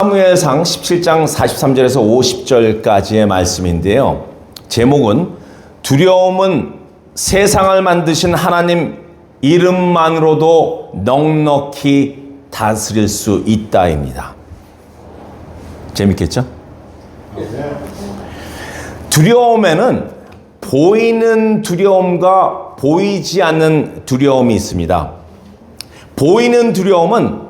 사무엘상 17장 43절에서 50절까지의 말씀인데요. 제목은 두려움은 세상을 만드신 하나님 이름만으로도 넉넉히 다스릴 수 있다입니다. 재밌겠죠? 두려움에는 보이는 두려움과 보이지 않는 두려움이 있습니다. 보이는 두려움은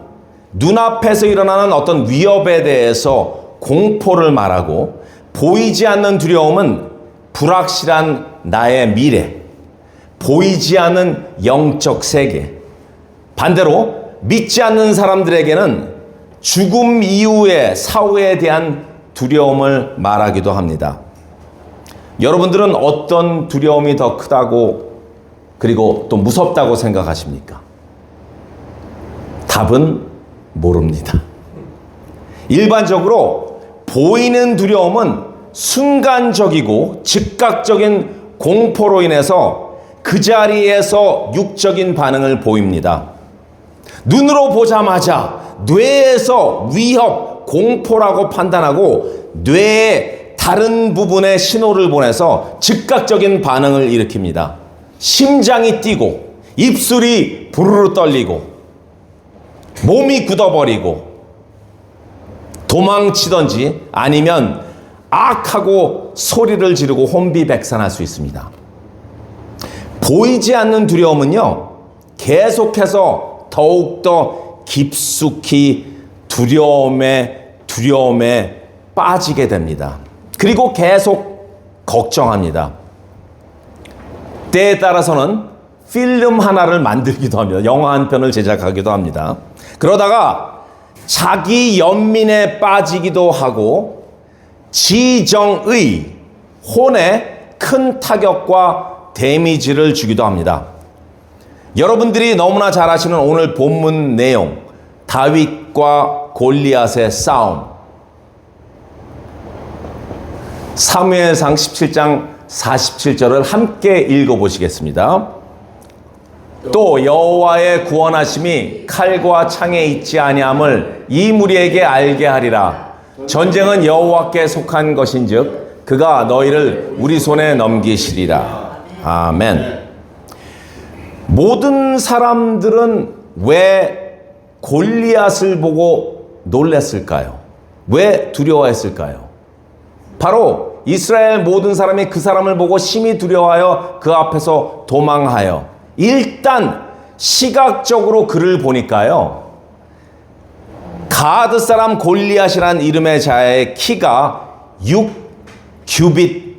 눈앞에서 일어나는 어떤 위협에 대해서 공포를 말하고 보이지 않는 두려움은 불확실한 나의 미래, 보이지 않는 영적 세계, 반대로 믿지 않는 사람들에게는 죽음 이후의 사후에 대한 두려움을 말하기도 합니다. 여러분들은 어떤 두려움이 더 크다고 그리고 또 무섭다고 생각하십니까? 답은 모릅니다. 일반적으로 보이는 두려움은 순간적이고 즉각적인 공포로 인해서 그 자리에서 육적인 반응을 보입니다. 눈으로 보자마자 뇌에서 위협, 공포라고 판단하고 뇌의 다른 부분에 신호를 보내서 즉각적인 반응을 일으킵니다. 심장이 뛰고 입술이 부르르 떨리고 몸이 굳어버리고 도망치던지 아니면 악하고 소리를 지르고 혼비백산할 수 있습니다. 보이지 않는 두려움은요, 계속해서 더욱더 깊숙이 두려움에, 두려움에 빠지게 됩니다. 그리고 계속 걱정합니다. 때에 따라서는 필름 하나를 만들기도 합니다. 영화 한 편을 제작하기도 합니다. 그러다가 자기 연민에 빠지기도 하고 지정의 혼에 큰 타격과 데미지를 주기도 합니다. 여러분들이 너무나 잘 아시는 오늘 본문 내용 다윗과 골리앗의 싸움 사무엘상 17장 47절을 함께 읽어 보시겠습니다. 또 여호와의 구원하심이 칼과 창에 있지 아니함을 이 무리에게 알게 하리라. 전쟁은 여호와께 속한 것인즉 그가 너희를 우리 손에 넘기시리라. 아멘. 모든 사람들은 왜 골리앗을 보고 놀랐을까요? 왜 두려워했을까요? 바로 이스라엘 모든 사람이 그 사람을 보고 심히 두려워하여 그 앞에서 도망하여 일단 시각적으로 그를 보니까요. 가드 사람 골리앗이란 이름의 자의 키가 6 규빗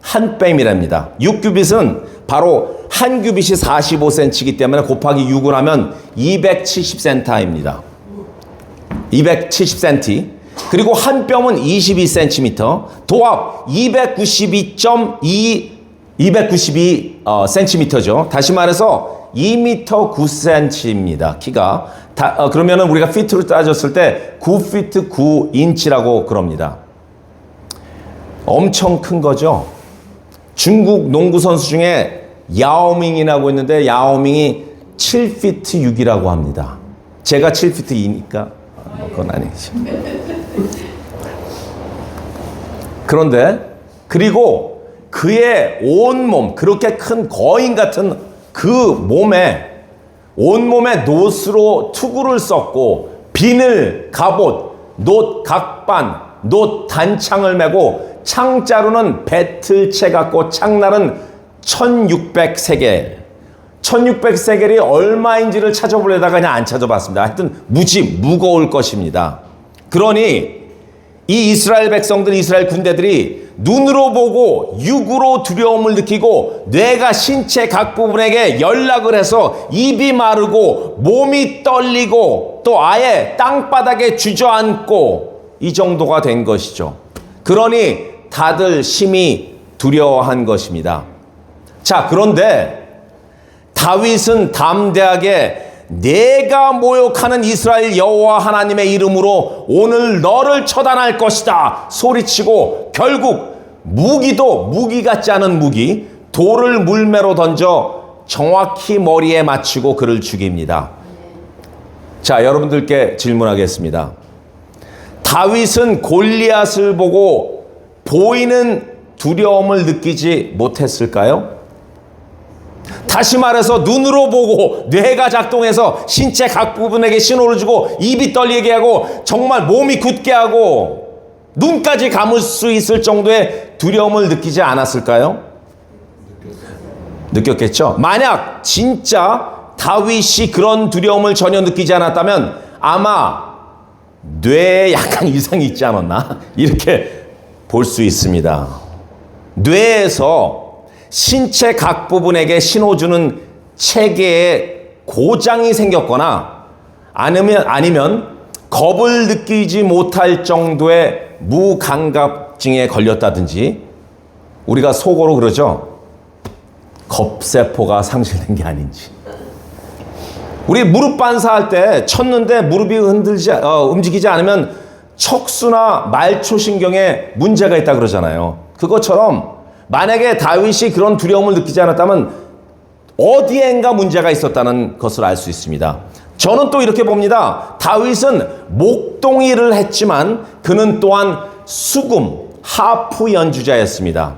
한 뺨이랍니다. 6 규빗은 바로 한 규빗이 45cm이기 때문에 곱하기 6을 하면 270cm입니다. 270cm. 그리고 한 뼘은 22cm. 도합 292.2 292 어, cm죠. 다시 말해서 2m 9cm입니다. 키가. 다, 어, 그러면은 우리가 피트로 따졌을 때 9피트 9인치라고 그럽니다. 엄청 큰 거죠. 중국 농구 선수 중에 야오밍이라고 있는데 야오밍이 7피트 6이라고 합니다. 제가 7피트 2니까 그건 아니지. 그런데 그리고 그의 온 몸, 그렇게 큰 거인 같은 그 몸에 온몸에 놋으로 투구를 썼고 비늘, 갑옷, 놋 각반, 놋 단창을 메고 창자루는 배틀채 같고 창날은 1600세겔. 1600세겔이 얼마인지를 찾아보려다가 그냥 안 찾아봤습니다. 하여튼 무지 무거울 것입니다. 그러니 이 이스라엘 백성들, 이스라엘 군대들이 눈으로 보고 육으로 두려움을 느끼고 뇌가 신체 각 부분에게 연락을 해서 입이 마르고 몸이 떨리고 또 아예 땅바닥에 주저앉고 이 정도가 된 것이죠. 그러니 다들 심히 두려워한 것입니다. 자, 그런데 다윗은 담대하게 내가 모욕하는 이스라엘 여호와 하나님의 이름으로 오늘 너를 처단할 것이다 소리치고 결국 무기도 무기 같지 않은 무기 돌을 물매로 던져 정확히 머리에 맞추고 그를 죽입니다. 자, 여러분들께 질문하겠습니다. 다윗은 골리앗을 보고 보이는 두려움을 느끼지 못했을까요? 다시 말해서 눈으로 보고 뇌가 작동해서 신체 각 부분에게 신호를 주고 입이 떨리게 하고 정말 몸이 굳게 하고 눈까지 감을 수 있을 정도의 두려움을 느끼지 않았을까요? 느꼈겠죠. 만약 진짜 다윗이 그런 두려움을 전혀 느끼지 않았다면 아마 뇌에 약간 이상이 있지 않았나? 이렇게 볼 수 있습니다. 뇌에서 신체 각 부분에게 신호 주는 체계에 고장이 생겼거나 아니면 아니면 겁을 느끼지 못할 정도의 무감각증에 걸렸다든지 우리가 속어로 그러죠. 겁세포가 상실된 게 아닌지. 우리 무릎 반사할 때 쳤는데 무릎이 흔들지 어, 움직이지 않으면 척수나 말초 신경에 문제가 있다 그러잖아요. 그것처럼 만약에 다윗이 그런 두려움을 느끼지 않았다면 어디엔가 문제가 있었다는 것을 알 수 있습니다. 저는 또 이렇게 봅니다. 다윗은 목동이를 했지만 그는 또한 수금, 하프 연주자였습니다.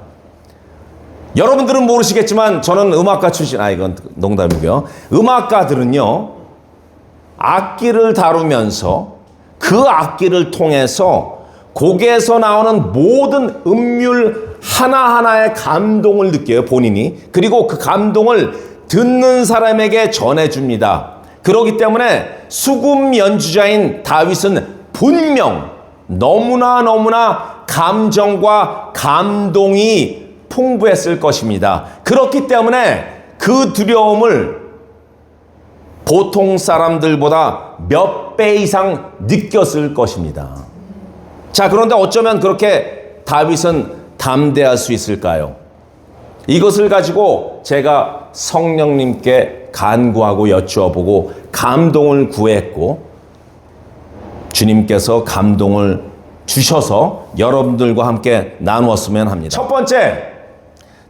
여러분들은 모르시겠지만 저는 음악가 출신, 아, 이건 농담이고요. 음악가들은요, 악기를 다루면서 그 악기를 통해서 곡에서 나오는 모든 음률 하나하나의 감동을 느껴요, 본인이. 그리고 그 감동을 듣는 사람에게 전해줍니다. 그렇기 때문에 수금 연주자인 다윗은 분명 너무나 너무나 감정과 감동이 풍부했을 것입니다. 그렇기 때문에 그 두려움을 보통 사람들보다 몇 배 이상 느꼈을 것입니다. 자, 그런데 어쩌면 그렇게 다윗은 담대할 수 있을까요? 이것을 가지고 제가 성령님께 간구하고 여쭈어보고 감동을 구했고 주님께서 감동을 주셔서 여러분들과 함께 나누었으면 합니다. 첫 번째,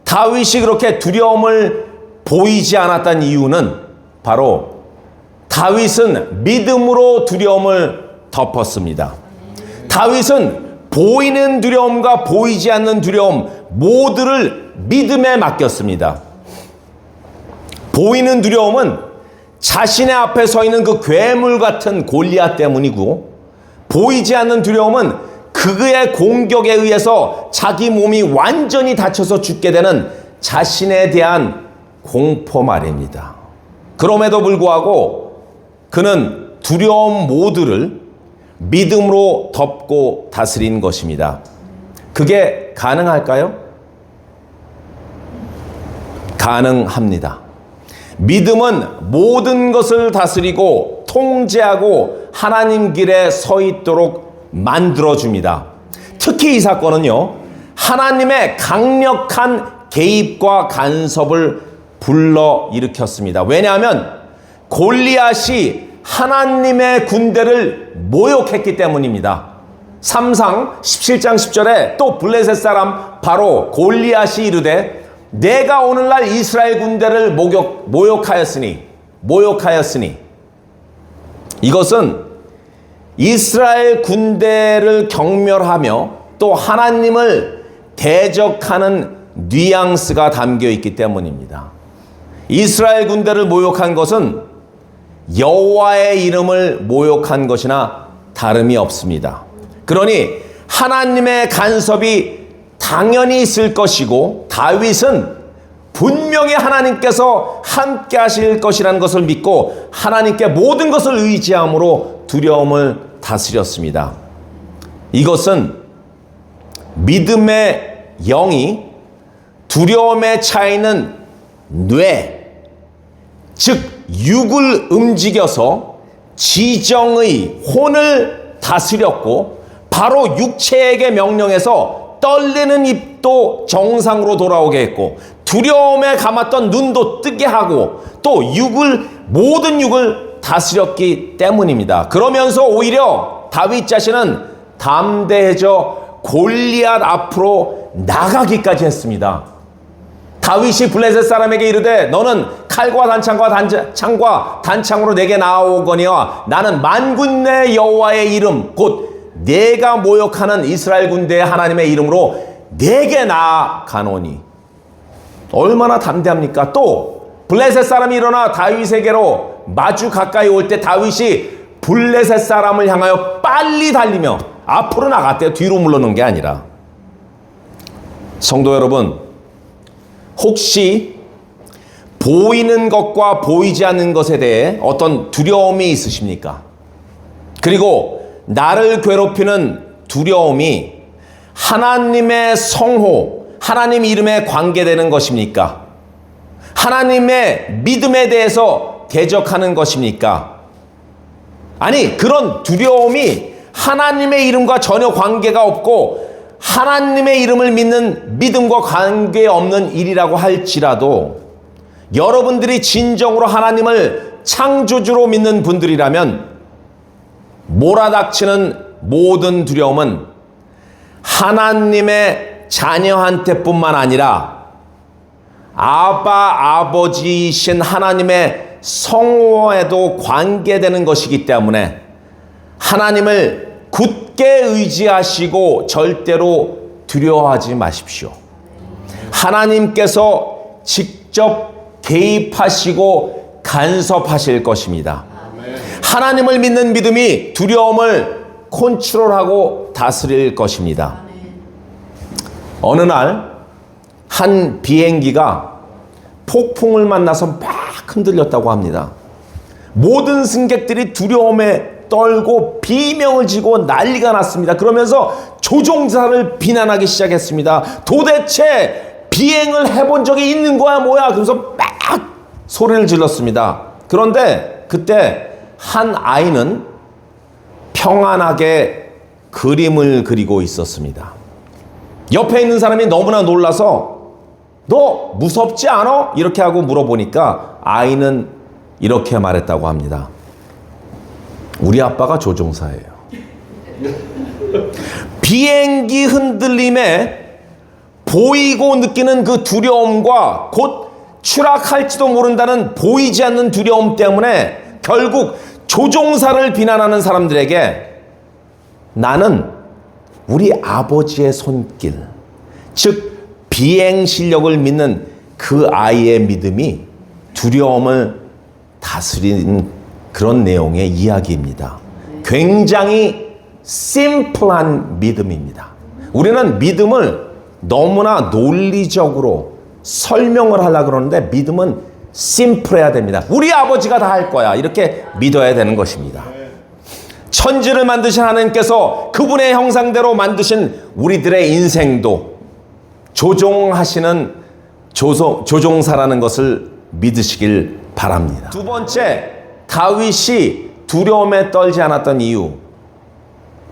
다윗이 그렇게 두려움을 보이지 않았던 이유는 바로 다윗은 믿음으로 두려움을 덮었습니다. 다윗은 보이는 두려움과 보이지 않는 두려움 모두를 믿음에 맡겼습니다. 보이는 두려움은 자신의 앞에 서 있는 그 괴물 같은 골리앗 때문이고 보이지 않는 두려움은 그의 공격에 의해서 자기 몸이 완전히 다쳐서 죽게 되는 자신에 대한 공포 말입니다. 그럼에도 불구하고 그는 두려움 모두를 믿음으로 덮고 다스린 것입니다. 그게 가능할까요? 가능합니다. 믿음은 모든 것을 다스리고 통제하고 하나님 길에 서 있도록 만들어줍니다. 특히 이 사건은요, 하나님의 강력한 개입과 간섭을 불러 일으켰습니다. 왜냐하면 골리앗이 하나님의 군대를 모욕했기 때문입니다. 3상 17장 10절에 또 블레셋 사람 바로 골리앗이 이르되 내가 오늘날 이스라엘 군대를 모욕, 모욕하였으니 모욕하였으니 이것은 이스라엘 군대를 경멸하며 또 하나님을 대적하는 뉘앙스가 담겨 있기 때문입니다. 이스라엘 군대를 모욕한 것은 여호와의 이름을 모욕한 것이나 다름이 없습니다. 그러니 하나님의 간섭이 당연히 있을 것이고 다윗은 분명히 하나님께서 함께 하실 것이라는 것을 믿고 하나님께 모든 것을 의지함으로 두려움을 다스렸습니다. 이것은 믿음의 영이 두려움의 차이는 뇌, 즉 육을 움직여서 지정의 혼을 다스렸고 바로 육체에게 명령해서 떨리는 입도 정상으로 돌아오게 했고 두려움에 감았던 눈도 뜨게 하고 또 육을 모든 육을 다스렸기 때문입니다. 그러면서 오히려 다윗 자신은 담대해져 골리앗 앞으로 나가기까지 했습니다. 다윗이 블레셋 사람에게 이르되 너는 칼과 단창과 단창과 단창으로 내게 나오거니와 나는 만군의 여호와의 이름 곧 내가 모욕하는 이스라엘 군대의 하나님의 이름으로 내게 나아가노니 얼마나 담대합니까? 또 블레셋 사람이 일어나 다윗에게로 마주 가까이 올 때 다윗이 블레셋 사람을 향하여 빨리 달리며 앞으로 나갔대요. 뒤로 물러는 게 아니라. 성도 여러분, 혹시 보이는 것과 보이지 않는 것에 대해 어떤 두려움이 있으십니까? 그리고 나를 괴롭히는 두려움이 하나님의 성호, 하나님 이름에 관계되는 것입니까? 하나님의 믿음에 대해서 대적하는 것입니까? 아니, 그런 두려움이 하나님의 이름과 전혀 관계가 없고 하나님의 이름을 믿는 믿음과 관계없는 일이라고 할지라도 여러분들이 진정으로 하나님을 창조주로 믿는 분들이라면 몰아닥치는 모든 두려움은 하나님의 자녀한테뿐만 아니라 아바 아버지이신 하나님의 성호에도 관계되는 것이기 때문에 하나님을 굳게 의지하시고 절대로 두려워하지 마십시오. 하나님께서 직접 개입하시고 간섭하실 것입니다. 하나님을 믿는 믿음이 두려움을 컨트롤하고 다스릴 것입니다. 어느 날 한 비행기가 폭풍을 만나서 막 흔들렸다고 합니다. 모든 승객들이 두려움에 떨고 비명을 지고 난리가 났습니다. 그러면서 조종사를 비난하기 시작했습니다. 도대체 비행을 해본 적이 있는 거야 뭐야? 그래서 막 소리를 질렀습니다. 그런데 그때 한 아이는 평안하게 그림을 그리고 있었습니다. 옆에 있는 사람이 너무나 놀라서 너 무섭지 않아? 이렇게 하고 물어보니까 아이는 이렇게 말했다고 합니다. 우리 아빠가 조종사예요. 비행기 흔들림에 보이고 느끼는 그 두려움과 곧 추락할지도 모른다는 보이지 않는 두려움 때문에 결국 조종사를 비난하는 사람들에게 나는 우리 아버지의 손길, 즉 비행 실력을 믿는 그 아이의 믿음이 두려움을 다스리는 그런 내용의 이야기입니다. 굉장히 심플한 믿음입니다. 우리는 믿음을 너무나 논리적으로 설명을 하려 그러는데 믿음은 심플해야 됩니다. 우리 아버지가 다 할 거야. 이렇게 믿어야 되는 것입니다. 천지를 만드신 하나님께서 그분의 형상대로 만드신 우리들의 인생도 조종하시는 조종, 조종사라는 것을 믿으시길 바랍니다. 두 번째, 다윗이 두려움에 떨지 않았던 이유.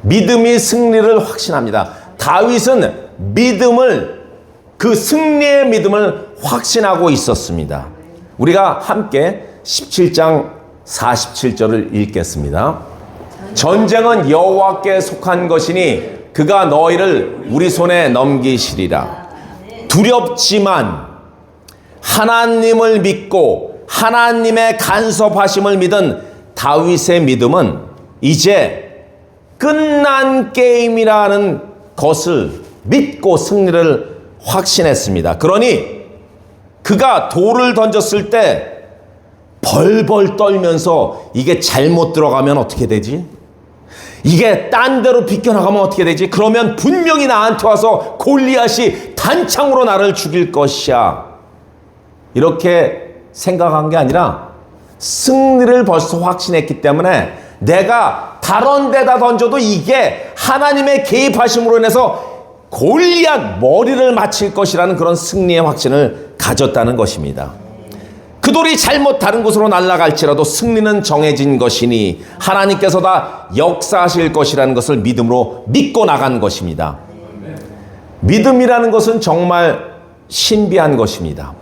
믿음이 승리를 확신합니다. 다윗은 믿음을 그 승리의 믿음을 확신하고 있었습니다. 우리가 함께 17장 47절을 읽겠습니다. 전쟁은 여호와께 속한 것이니 그가 너희를 우리 손에 넘기시리라. 두렵지만 하나님을 믿고 하나님의 간섭하심을 믿은 다윗의 믿음은 이제 끝난 게임이라는 것을 믿고 승리를 확신했습니다. 그러니 그가 돌을 던졌을 때 벌벌 떨면서 이게 잘못 들어가면 어떻게 되지? 이게 딴 데로 비껴나가면 어떻게 되지? 그러면 분명히 나한테 와서 골리앗이 단창으로 나를 죽일 것이야. 이렇게 생각한 게 아니라 승리를 벌써 확신했기 때문에 내가 다른 데다 던져도 이게 하나님의 개입하심으로 인해서 골리앗 머리를 맞힐 것이라는 그런 승리의 확신을 가졌다는 것입니다. 그 돌이 잘못 다른 곳으로 날아갈지라도 승리는 정해진 것이니 하나님께서 다 역사하실 것이라는 것을 믿음으로 믿고 나간 것입니다. 믿음이라는 것은 정말 신비한 것입니다.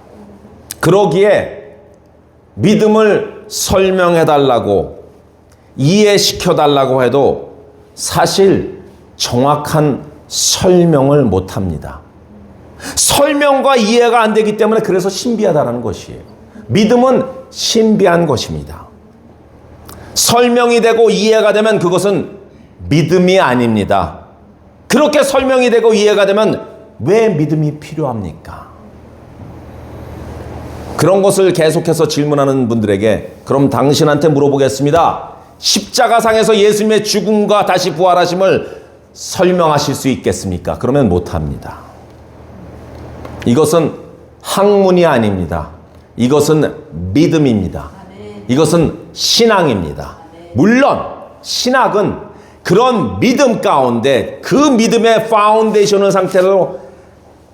그러기에 믿음을 설명해 달라고 이해시켜 달라고 해도 사실 정확한 설명을 못 합니다. 설명과 이해가 안 되기 때문에 그래서 신비하다는 것이에요. 믿음은 신비한 것입니다. 설명이 되고 이해가 되면 그것은 믿음이 아닙니다. 그렇게 설명이 되고 이해가 되면 왜 믿음이 필요합니까? 그런 것을 계속해서 질문하는 분들에게 그럼 당신한테 물어보겠습니다. 십자가상에서 예수님의 죽음과 다시 부활하심을 설명하실 수 있겠습니까? 그러면 못합니다. 이것은 학문이 아닙니다. 이것은 믿음입니다. 이것은 신앙입니다. 물론 신학은 그런 믿음 가운데 그 믿음의 파운데이션을 상태로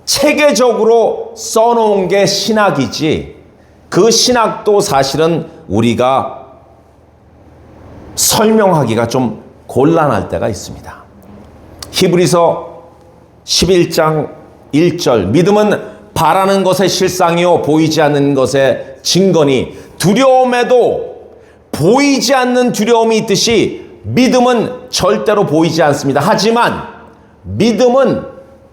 체계적으로 써놓은 게 신학이지 그 신학도 사실은 우리가 설명하기가 좀 곤란할 때가 있습니다. 히브리서 11장 1절 믿음은 바라는 것의 실상이요 보이지 않는 것의 증거니 두려움에도 보이지 않는 두려움이 있듯이 믿음은 절대로 보이지 않습니다. 하지만 믿음은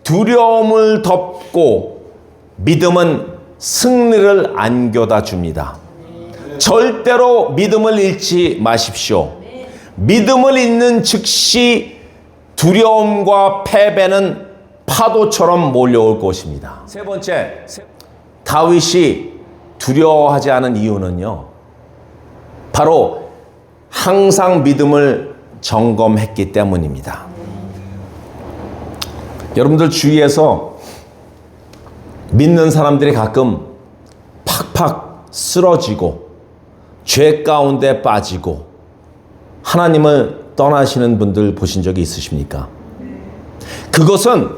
두려움을 덮고 믿음은 승리를 안겨다 줍니다. 절대로 믿음을 잃지 마십시오. 믿음을 잃는 즉시 두려움과 패배는 파도처럼 몰려올 것입니다. 세 번째, 다윗이 두려워하지 않은 이유는요. 바로 항상 믿음을 점검했기 때문입니다. 여러분들 주위에서 믿는 사람들이 가끔 팍팍 쓰러지고 죄 가운데 빠지고 하나님을 떠나시는 분들 보신 적이 있으십니까? 그것은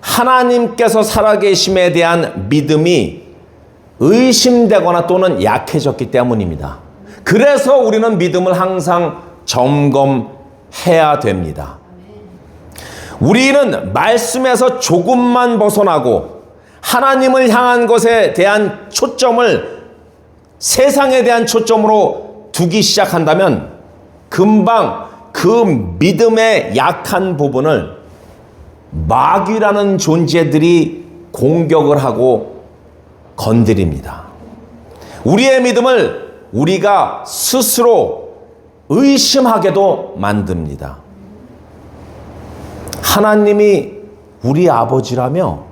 하나님께서 살아계심에 대한 믿음이 의심되거나 또는 약해졌기 때문입니다. 그래서 우리는 믿음을 항상 점검해야 됩니다. 우리는 말씀에서 조금만 벗어나고 하나님을 향한 것에 대한 초점을 세상에 대한 초점으로 두기 시작한다면 금방 그 믿음의 약한 부분을 마귀라는 존재들이 공격을 하고 건드립니다. 우리의 믿음을 우리가 스스로 의심하게도 만듭니다. 하나님이 우리 아버지라며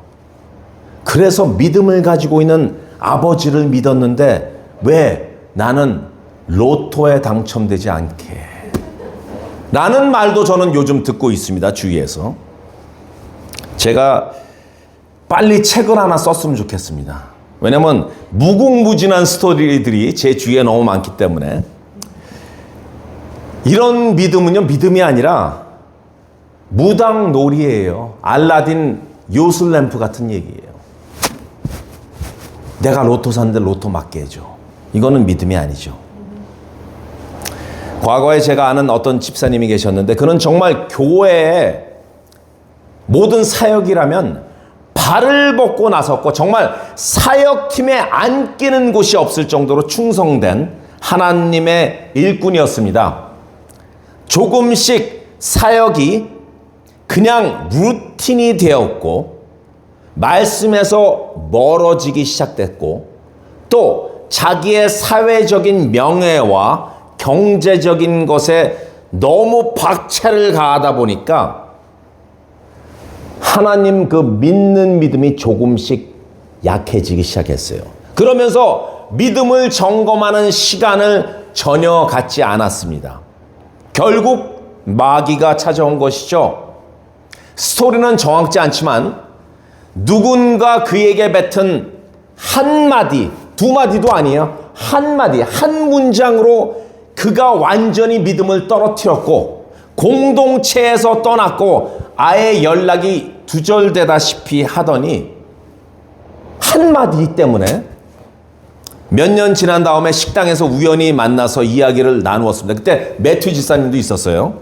그래서 믿음을 가지고 있는 아버지를 믿었는데 왜 나는 로또에 당첨되지 않게 라는 말도 저는 요즘 듣고 있습니다. 주위에서. 제가 빨리 책을 하나 썼으면 좋겠습니다. 왜냐면 무궁무진한 스토리들이 제 주위에 너무 많기 때문에 이런 믿음은요 믿음이 아니라 무당 놀이예요. 알라딘 요술램프 같은 얘기예요. 내가 로또 샀는데 로또 맞게 해줘. 이거는 믿음이 아니죠. 과거에 제가 아는 어떤 집사님이 계셨는데 그는 정말 교회에 모든 사역이라면 발을 벗고 나섰고 정말 사역팀에 안 끼는 곳이 없을 정도로 충성된 하나님의 일꾼이었습니다. 조금씩 사역이 그냥 루틴이 되었고 말씀에서 멀어지기 시작됐고 또 자기의 사회적인 명예와 경제적인 것에 너무 박차를 가하다 보니까 하나님 그 믿는 믿음이 조금씩 약해지기 시작했어요. 그러면서 믿음을 점검하는 시간을 전혀 갖지 않았습니다. 결국 마귀가 찾아온 것이죠. 스토리는 정확지 않지만 누군가 그에게 뱉은 한마디, 두 마디도 아니에요. 한마디, 한 문장으로 그가 완전히 믿음을 떨어뜨렸고 공동체에서 떠났고 아예 연락이 두절되다시피 하더니 한마디 때문에 몇 년 지난 다음에 식당에서 우연히 만나서 이야기를 나누었습니다. 그때 매튜 지사님도 있었어요.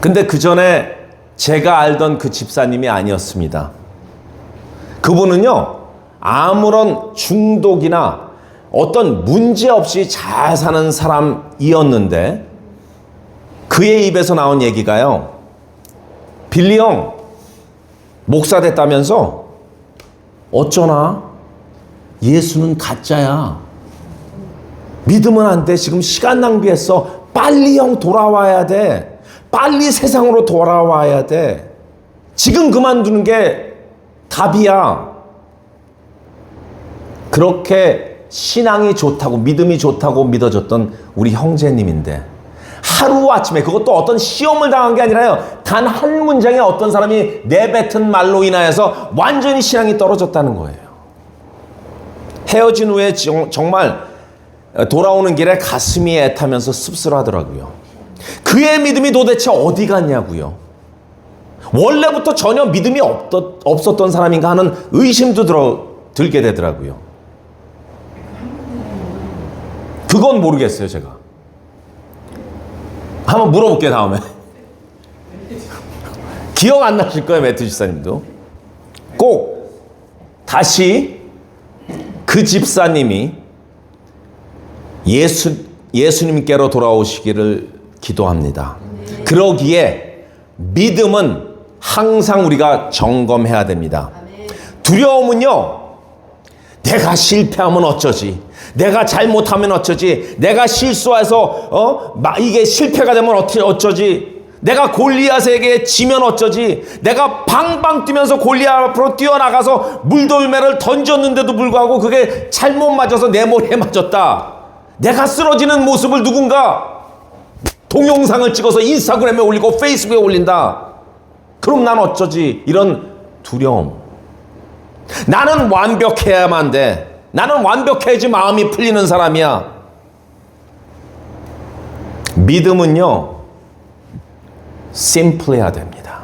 근데 그 전에 제가 알던 그 집사님이 아니었습니다. 그분은요, 아무런 중독이나 어떤 문제 없이 잘 사는 사람이었는데, 그의 입에서 나온 얘기가요, 빌리 형, 목사 됐다면서? 어쩌나? 예수는 가짜야. 믿으면 안 돼. 지금 시간 낭비했어. 빨리 형 돌아와야 돼. 빨리 세상으로 돌아와야 돼. 지금 그만두는 게 답이야. 그렇게 신앙이 좋다고 믿음이 좋다고 믿어졌던 우리 형제님인데 하루아침에 그것도 어떤 시험을 당한 게 아니라요. 단 한 문장에 어떤 사람이 내뱉은 말로 인하여서 완전히 신앙이 떨어졌다는 거예요. 헤어진 후에 정- 정말 돌아오는 길에 가슴이 애타면서 씁쓸하더라고요. 그의 믿음이 도대체 어디 갔냐고요. 원래부터 전혀 믿음이 없던, 없었던 사람인가 하는 의심도 들어, 들게 되더라고요. 그건 모르겠어요, 제가. 한번 물어볼게요, 다음에. 기억 안 나실 거예요, 매트 집사님도. 꼭 다시 그 집사님이 예수, 예수님께로 돌아오시기를 기도합니다. 그러기에 믿음은 항상 우리가 점검해야 됩니다. 두려움은요, 내가 실패하면 어쩌지? 내가 잘못하면 어쩌지? 내가 실수해서 어 마- 이게 실패가 되면 어쩌지? 내가 골리앗에게 지면 어쩌지? 내가 방방 뛰면서 골리앗 앞으로 뛰어나가서 물돌매를 던졌는데도 불구하고 그게 잘못 맞아서 내 머리에 맞았다. 내가 쓰러지는 모습을 누군가 동영상을 찍어서 인스타그램에 올리고 페이스북에 올린다. 그럼 난 어쩌지? 이런 두려움. 나는 완벽해야만 돼. 나는 완벽해야지 마음이 풀리는 사람이야. 믿음은요, 심플해야 됩니다.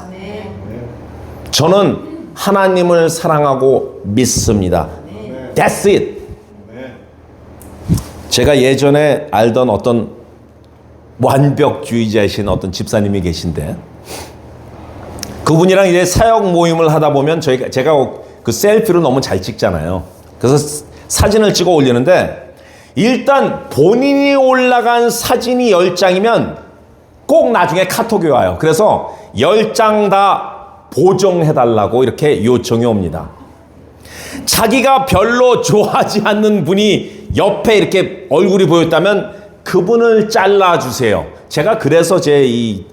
저는 하나님을 사랑하고 믿습니다. That's it. 제가 예전에 알던 어떤 완벽주의자이신 어떤 집사님이 계신데 그분이랑 이제 사역 모임을 하다 보면 저희가 제가 그 셀피를 너무 잘 찍잖아요. 그래서 사진을 찍어 올리는데 일단 본인이 올라간 사진이 10장이면 꼭 나중에 카톡이 와요. 그래서 10장 다 보정해 달라고 이렇게 요청이 옵니다. 자기가 별로 좋아하지 않는 분이 옆에 이렇게 얼굴이 보였다면 그분을 잘라 주세요. 제가 그래서 제 이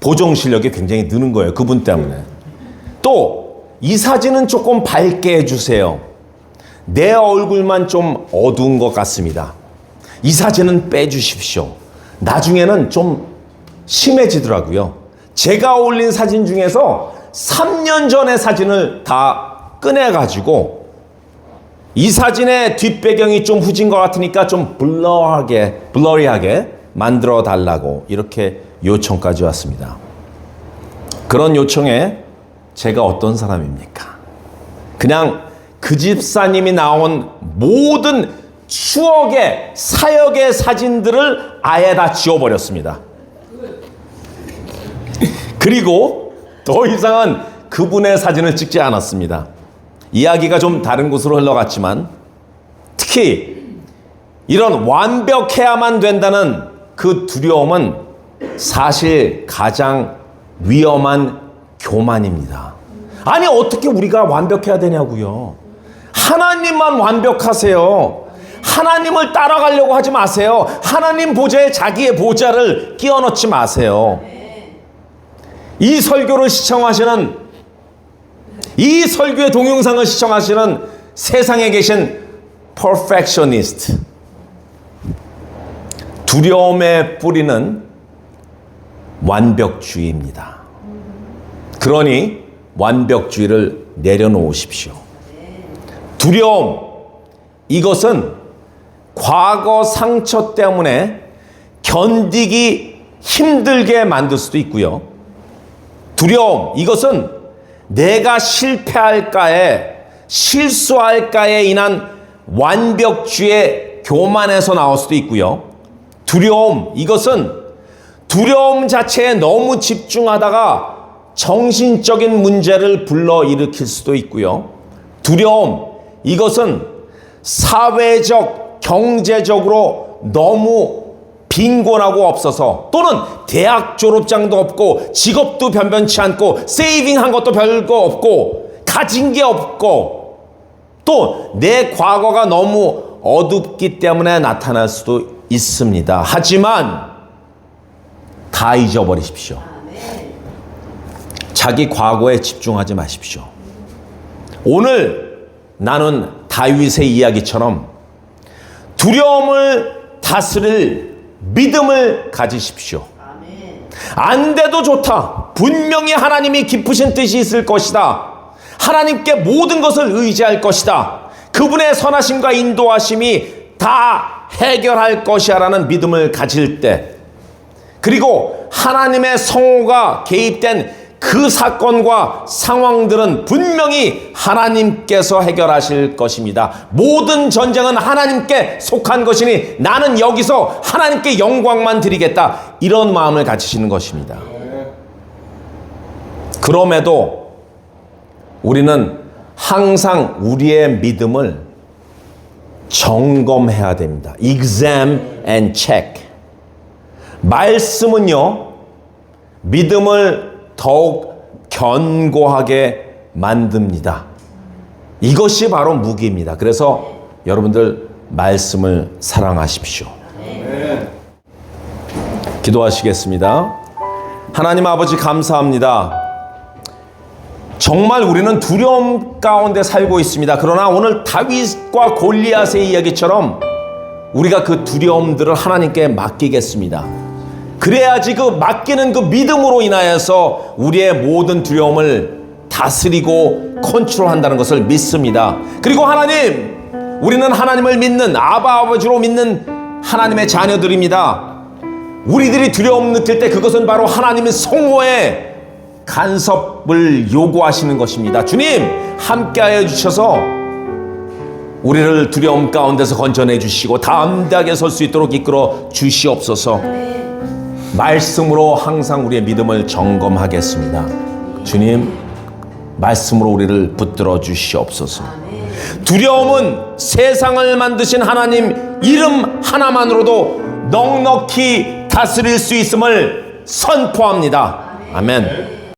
보정 실력이 굉장히 느는 거예요. 그분 때문에. 또 이 사진은 조금 밝게 해주세요. 내 얼굴만 좀 어두운 것 같습니다. 이 사진은 빼주십시오. 나중에는 좀 심해지더라고요. 제가 올린 사진 중에서 3년 전의 사진을 다 꺼내가지고 이 사진의 뒷배경이 좀 후진 것 같으니까 좀 블러하게, 블러리하게 만들어 달라고 이렇게 요청까지 왔습니다. 그런 요청에 제가 어떤 사람입니까? 그냥 그 집사님이 나온 모든 추억의 사역의 사진들을 아예 다 지워버렸습니다. 그리고 더 이상은 그분의 사진을 찍지 않았습니다. 이야기가 좀 다른 곳으로 흘러갔지만 특히 이런 완벽해야만 된다는 그 두려움은 사실 가장 위험한 교만입니다. 아니 어떻게 우리가 완벽해야 되냐고요. 하나님만 완벽하세요. 하나님을 따라가려고 하지 마세요. 하나님 보좌에 자기의 보좌를 끼워 넣지 마세요. 이 설교를 시청하시는 이 설교의 동영상을 시청하시는 세상에 계신 perfectionist 두려움의 뿌리는 완벽주의입니다. 그러니 완벽주의를 내려놓으십시오. 두려움 이것은 과거 상처 때문에 견디기 힘들게 만들 수도 있고요. 두려움 이것은 내가 실패할까에 실수할까에 인한 완벽주의 교만에서 나올 수도 있고요. 두려움 이것은 두려움 자체에 너무 집중하다가 정신적인 문제를 불러 일으킬 수도 있고요. 두려움 이것은 사회적 경제적으로 너무 빈곤하고 없어서 또는 대학 졸업장도 없고 직업도 변변치 않고 세이빙한 것도 별거 없고 가진 게 없고 또 내 과거가 너무 어둡기 때문에 나타날 수도 있습니다. 하지만 다 잊어버리십시오. 자기 과거에 집중하지 마십시오. 오늘 나는 다윗의 이야기처럼 두려움을 다스릴 믿음을 가지십시오. 안 돼도 좋다. 분명히 하나님이 기쁘신 뜻이 있을 것이다. 하나님께 모든 것을 의지할 것이다. 그분의 선하심과 인도하심이 다 해결할 것이야라는 믿음을 가질 때, 그리고 하나님의 성호가 개입된 그 사건과 상황들은 분명히 하나님께서 해결하실 것입니다. 모든 전쟁은 하나님께 속한 것이니 나는 여기서 하나님께 영광만 드리겠다. 이런 마음을 가지시는 것입니다. 그럼에도 우리는 항상 우리의 믿음을 점검해야 됩니다. exam and check. 말씀은요, 믿음을 더욱 견고하게 만듭니다. 이것이 바로 무기입니다. 그래서 여러분들 말씀을 사랑하십시오. 기도하시겠습니다. 하나님 아버지 감사합니다. 정말 우리는 두려움 가운데 살고 있습니다. 그러나 오늘 다윗과 골리앗의 이야기처럼 우리가 그 두려움들을 하나님께 맡기겠습니다. 그래야지 그 맡기는 그 믿음으로 인하여서 우리의 모든 두려움을 다스리고 컨트롤한다는 것을 믿습니다. 그리고 하나님, 우리는 하나님을 믿는 아바 아버지로 믿는 하나님의 자녀들입니다. 우리들이 두려움 느낄 때 그것은 바로 하나님의 성호의 간섭을 요구하시는 것입니다. 주님, 함께하여 주셔서 우리를 두려움 가운데서 건져내 주시고 담대하게 설 수 있도록 이끌어 주시옵소서. 말씀으로 항상 우리의 믿음을 점검하겠습니다. 주님, 말씀으로 우리를 붙들어 주시옵소서. 두려움은 세상을 만드신 하나님 이름 하나만으로도 넉넉히 다스릴 수 있음을 선포합니다. 아멘.